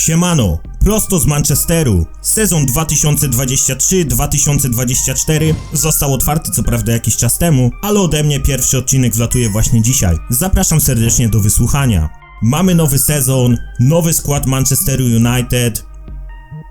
Siemano, prosto z Manchesteru. Sezon 2023-2024 został otwarty co prawda jakiś czas temu, ale ode mnie pierwszy odcinek wlatuje właśnie dzisiaj. Zapraszam serdecznie do wysłuchania. Mamy nowy sezon, nowy skład Manchesteru United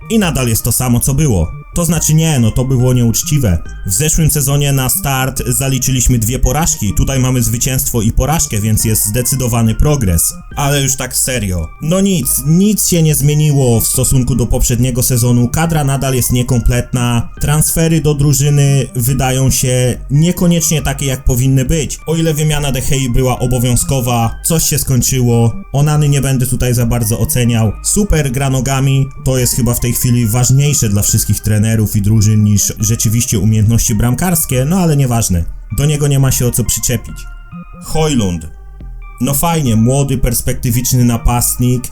i nadal jest to samo co było. To znaczy nie, no to było nieuczciwe. W zeszłym sezonie na start zaliczyliśmy dwie porażki, tutaj mamy zwycięstwo i porażkę, więc jest zdecydowany progres. Ale już tak serio. No nic, nic się nie zmieniło w stosunku do poprzedniego sezonu, kadra nadal jest niekompletna, transfery do drużyny wydają się niekoniecznie takie jak powinny być. O ile wymiana De Gea była obowiązkowa, coś się skończyło, Onany nie będę tutaj za bardzo oceniał. Super gra nogami, to jest chyba w tej chwili ważniejsze dla wszystkich trenerów i drużyn niż rzeczywiście umiejętności bramkarskie, no ale nieważne. Do niego nie ma się o co przyczepić. Hojlund. No fajnie, młody, perspektywiczny napastnik.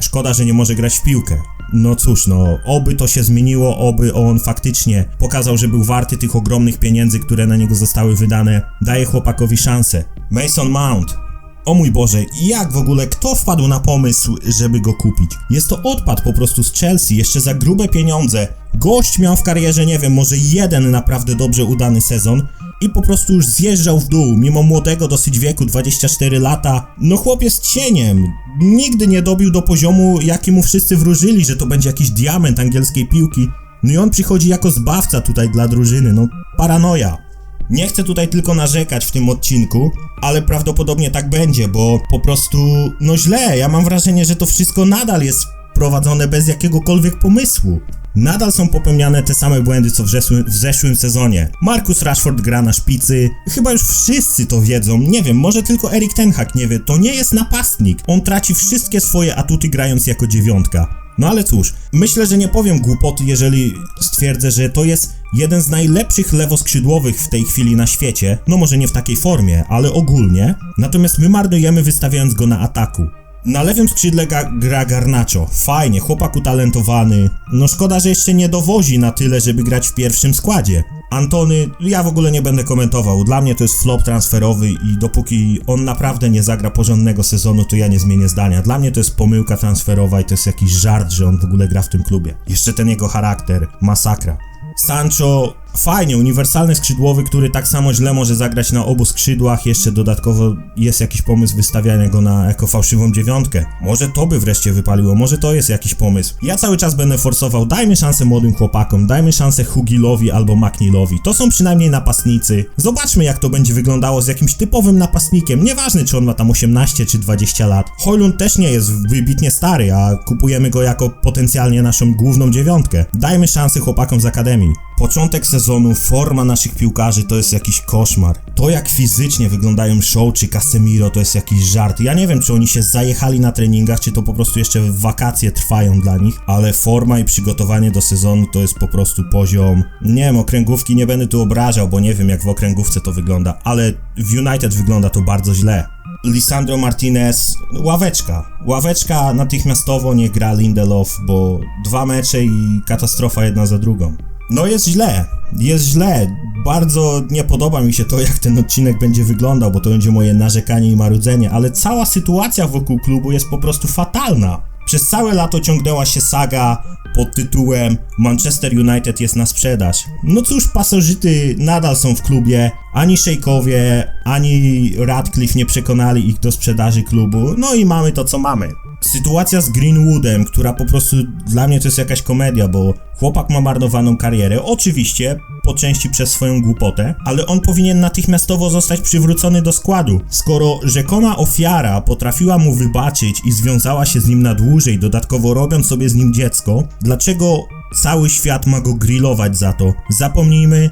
Szkoda, że nie może grać w piłkę. No cóż, no, oby to się zmieniło, oby on faktycznie pokazał, że był warty tych ogromnych pieniędzy, które na niego zostały wydane. Daje chłopakowi szansę. Mason Mount. O mój Boże, jak w ogóle kto wpadł na pomysł, żeby go kupić? Jest to odpad po prostu z Chelsea, jeszcze za grube pieniądze. Gość miał w karierze, nie wiem, może jeden naprawdę dobrze udany sezon i po prostu już zjeżdżał w dół, mimo młodego dosyć wieku, 24 lata. No chłop jest cieniem. Nigdy nie dobił do poziomu, jaki mu wszyscy wróżyli, że to będzie jakiś diament angielskiej piłki. No i on przychodzi jako zbawca tutaj dla drużyny, no paranoja. Nie chcę tutaj tylko narzekać w tym odcinku, ale prawdopodobnie tak będzie, bo po prostu, no źle, ja mam wrażenie, że to wszystko nadal jest prowadzone bez jakiegokolwiek pomysłu. Nadal są popełniane te same błędy co w, zeszłym- w zeszłym sezonie. Marcus Rashford gra na szpicy, chyba już wszyscy to wiedzą, nie wiem, może tylko Erik Ten Hag nie wie, to nie jest napastnik. On traci wszystkie swoje atuty grając jako dziewiątka. No ale cóż, myślę, że nie powiem głupoty, jeżeli stwierdzę, że to jest jeden z najlepszych lewoskrzydłowych w tej chwili na świecie. No może nie w takiej formie, ale ogólnie. Natomiast my marnujemy wystawiając go na ataku. Na lewym skrzydle ga gra Garnacho. Fajnie, chłopak utalentowany. No szkoda, że jeszcze nie dowozi na tyle, żeby grać w pierwszym składzie. Antony, ja w ogóle nie będę komentował. Dla mnie to jest flop transferowy i dopóki on naprawdę nie zagra porządnego sezonu, to ja nie zmienię zdania. Dla mnie to jest pomyłka transferowa i to jest jakiś żart, że on w ogóle gra w tym klubie. Jeszcze ten jego charakter, masakra. Sancho, fajnie, uniwersalny skrzydłowy, który tak samo źle może zagrać na obu skrzydłach, jeszcze dodatkowo jest jakiś pomysł wystawiania go na jako fałszywą dziewiątkę. Może to by wreszcie wypaliło, może to jest jakiś pomysł. Ja cały czas będę forsował, dajmy szansę młodym chłopakom, dajmy szansę Hugilowi albo McNeilowi. To są przynajmniej napastnicy. Zobaczmy jak to będzie wyglądało z jakimś typowym napastnikiem, nieważne czy on ma tam 18 czy 20 lat. Hojlund też nie jest wybitnie stary, a kupujemy go jako potencjalnie naszą główną dziewiątkę. Dajmy szansę chłopakom z Akademii. Początek sezonu, forma naszych piłkarzy to jest jakiś koszmar. To jak fizycznie wyglądają Show czy Casemiro to jest jakiś żart. Ja nie wiem czy oni się zajechali na treningach, czy to po prostu jeszcze wakacje trwają dla nich, ale forma i przygotowanie do sezonu to jest po prostu poziom... Nie wiem, okręgówki nie będę tu obrażał, bo nie wiem jak w okręgówce to wygląda, ale w United wygląda to bardzo źle. Lisandro Martinez, ławeczka. Ławeczka natychmiastowo nie gra Lindelof, bo dwa mecze i katastrofa jedna za drugą. No jest źle, jest źle. Bardzo nie podoba mi się to, jak ten odcinek będzie wyglądał, bo to będzie moje narzekanie i marudzenie, ale cała sytuacja wokół klubu jest po prostu fatalna. Przez całe lato ciągnęła się saga pod tytułem Manchester United jest na sprzedaż. No cóż, pasożyty nadal są w klubie, ani szejkowie, ani Radcliffe nie przekonali ich do sprzedaży klubu, no i mamy to co mamy. Sytuacja z Greenwoodem, która po prostu dla mnie to jest jakaś komedia, bo chłopak ma marnowaną karierę, oczywiście po części przez swoją głupotę, ale on powinien natychmiastowo zostać przywrócony do składu. Skoro rzekoma ofiara potrafiła mu wybaczyć i związała się z nim na dłużej, dodatkowo robiąc sobie z nim dziecko, dlaczego cały świat ma go grillować za to? Zapomnijmy,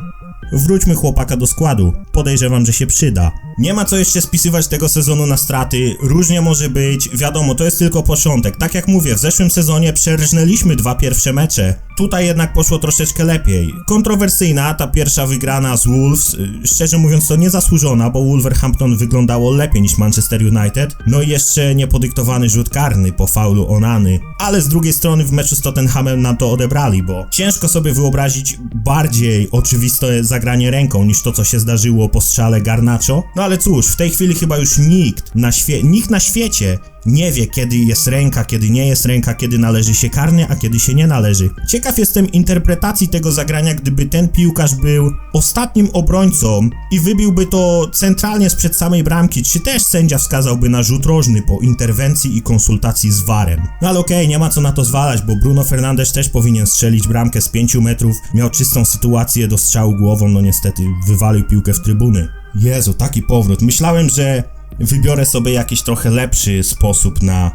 Wróćmy chłopaka do składu. Podejrzewam, że się przyda. Nie ma co jeszcze spisywać tego sezonu na straty. Różnie może być. Wiadomo, to jest tylko początek. Tak jak mówię, w zeszłym sezonie przerżnęliśmy dwa pierwsze mecze. Tutaj jednak poszło troszeczkę lepiej. Kontrowersyjna ta pierwsza wygrana z Wolves. Szczerze mówiąc to niezasłużona, bo Wolverhampton wyglądało lepiej niż Manchester United. No i jeszcze niepodyktowany rzut karny po faulu Onany. Ale z drugiej strony w meczu z Tottenhamem nam to odebrali, bo ciężko sobie wyobrazić bardziej oczywiste zagranie ręką niż to co się zdarzyło po strzale Garnacho. No No ale cóż, w tej chwili chyba już nikt na, świe- nikt na świecie nie wie, kiedy jest ręka, kiedy nie jest ręka, kiedy należy się karny, a kiedy się nie należy. Ciekaw jestem interpretacji tego zagrania, gdyby ten piłkarz był ostatnim obrońcą i wybiłby to centralnie sprzed samej bramki, czy też sędzia wskazałby na rzut rożny po interwencji i konsultacji z VAR-em. No ale okej, nie ma co na to zwalać, bo Bruno Fernandes też powinien strzelić bramkę z 5 metrów, miał czystą sytuację do strzału głową, no niestety wywalił piłkę w trybuny. Jezu, taki powrót. Myślałem, że wybiorę sobie jakiś trochę lepszy sposób na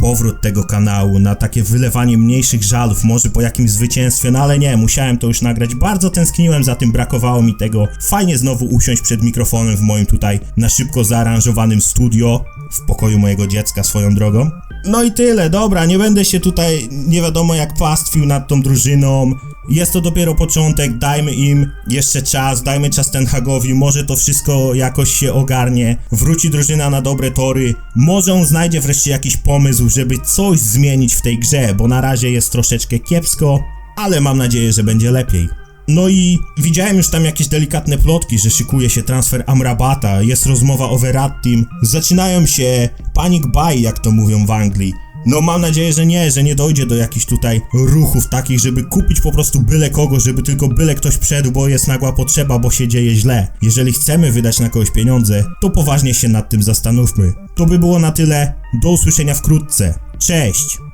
powrót tego kanału, na takie wylewanie mniejszych żalów, może po jakimś zwycięstwie, no ale nie, musiałem to już nagrać. Bardzo tęskniłem za tym, brakowało mi tego. Fajnie znowu usiąść przed mikrofonem w moim tutaj na szybko zaaranżowanym studio, w pokoju mojego dziecka swoją drogą. No i tyle, dobra, nie będę się tutaj nie wiadomo jak pastwił nad tą drużyną. Jest to dopiero początek, dajmy im jeszcze czas, dajmy czas Ten Hagowi, może to wszystko jakoś się ogarnie, wróci drużyna na dobre tory, może on znajdzie wreszcie jakiś pomysł, żeby coś zmienić w tej grze, bo na razie jest troszeczkę kiepsko, ale mam nadzieję, że będzie lepiej. No i widziałem już tam jakieś delikatne plotki, że szykuje się transfer Amrabata, jest rozmowa o Verrattim, zaczynają się panic buy, jak to mówią w Anglii. No mam nadzieję, że nie, że nie dojdzie do jakichś tutaj ruchów takich, żeby kupić po prostu byle kogo, żeby tylko byle ktoś wszedł, bo jest nagła potrzeba, bo się dzieje źle. Jeżeli chcemy wydać na kogoś pieniądze, to poważnie się nad tym zastanówmy. To by było na tyle, do usłyszenia wkrótce. Cześć!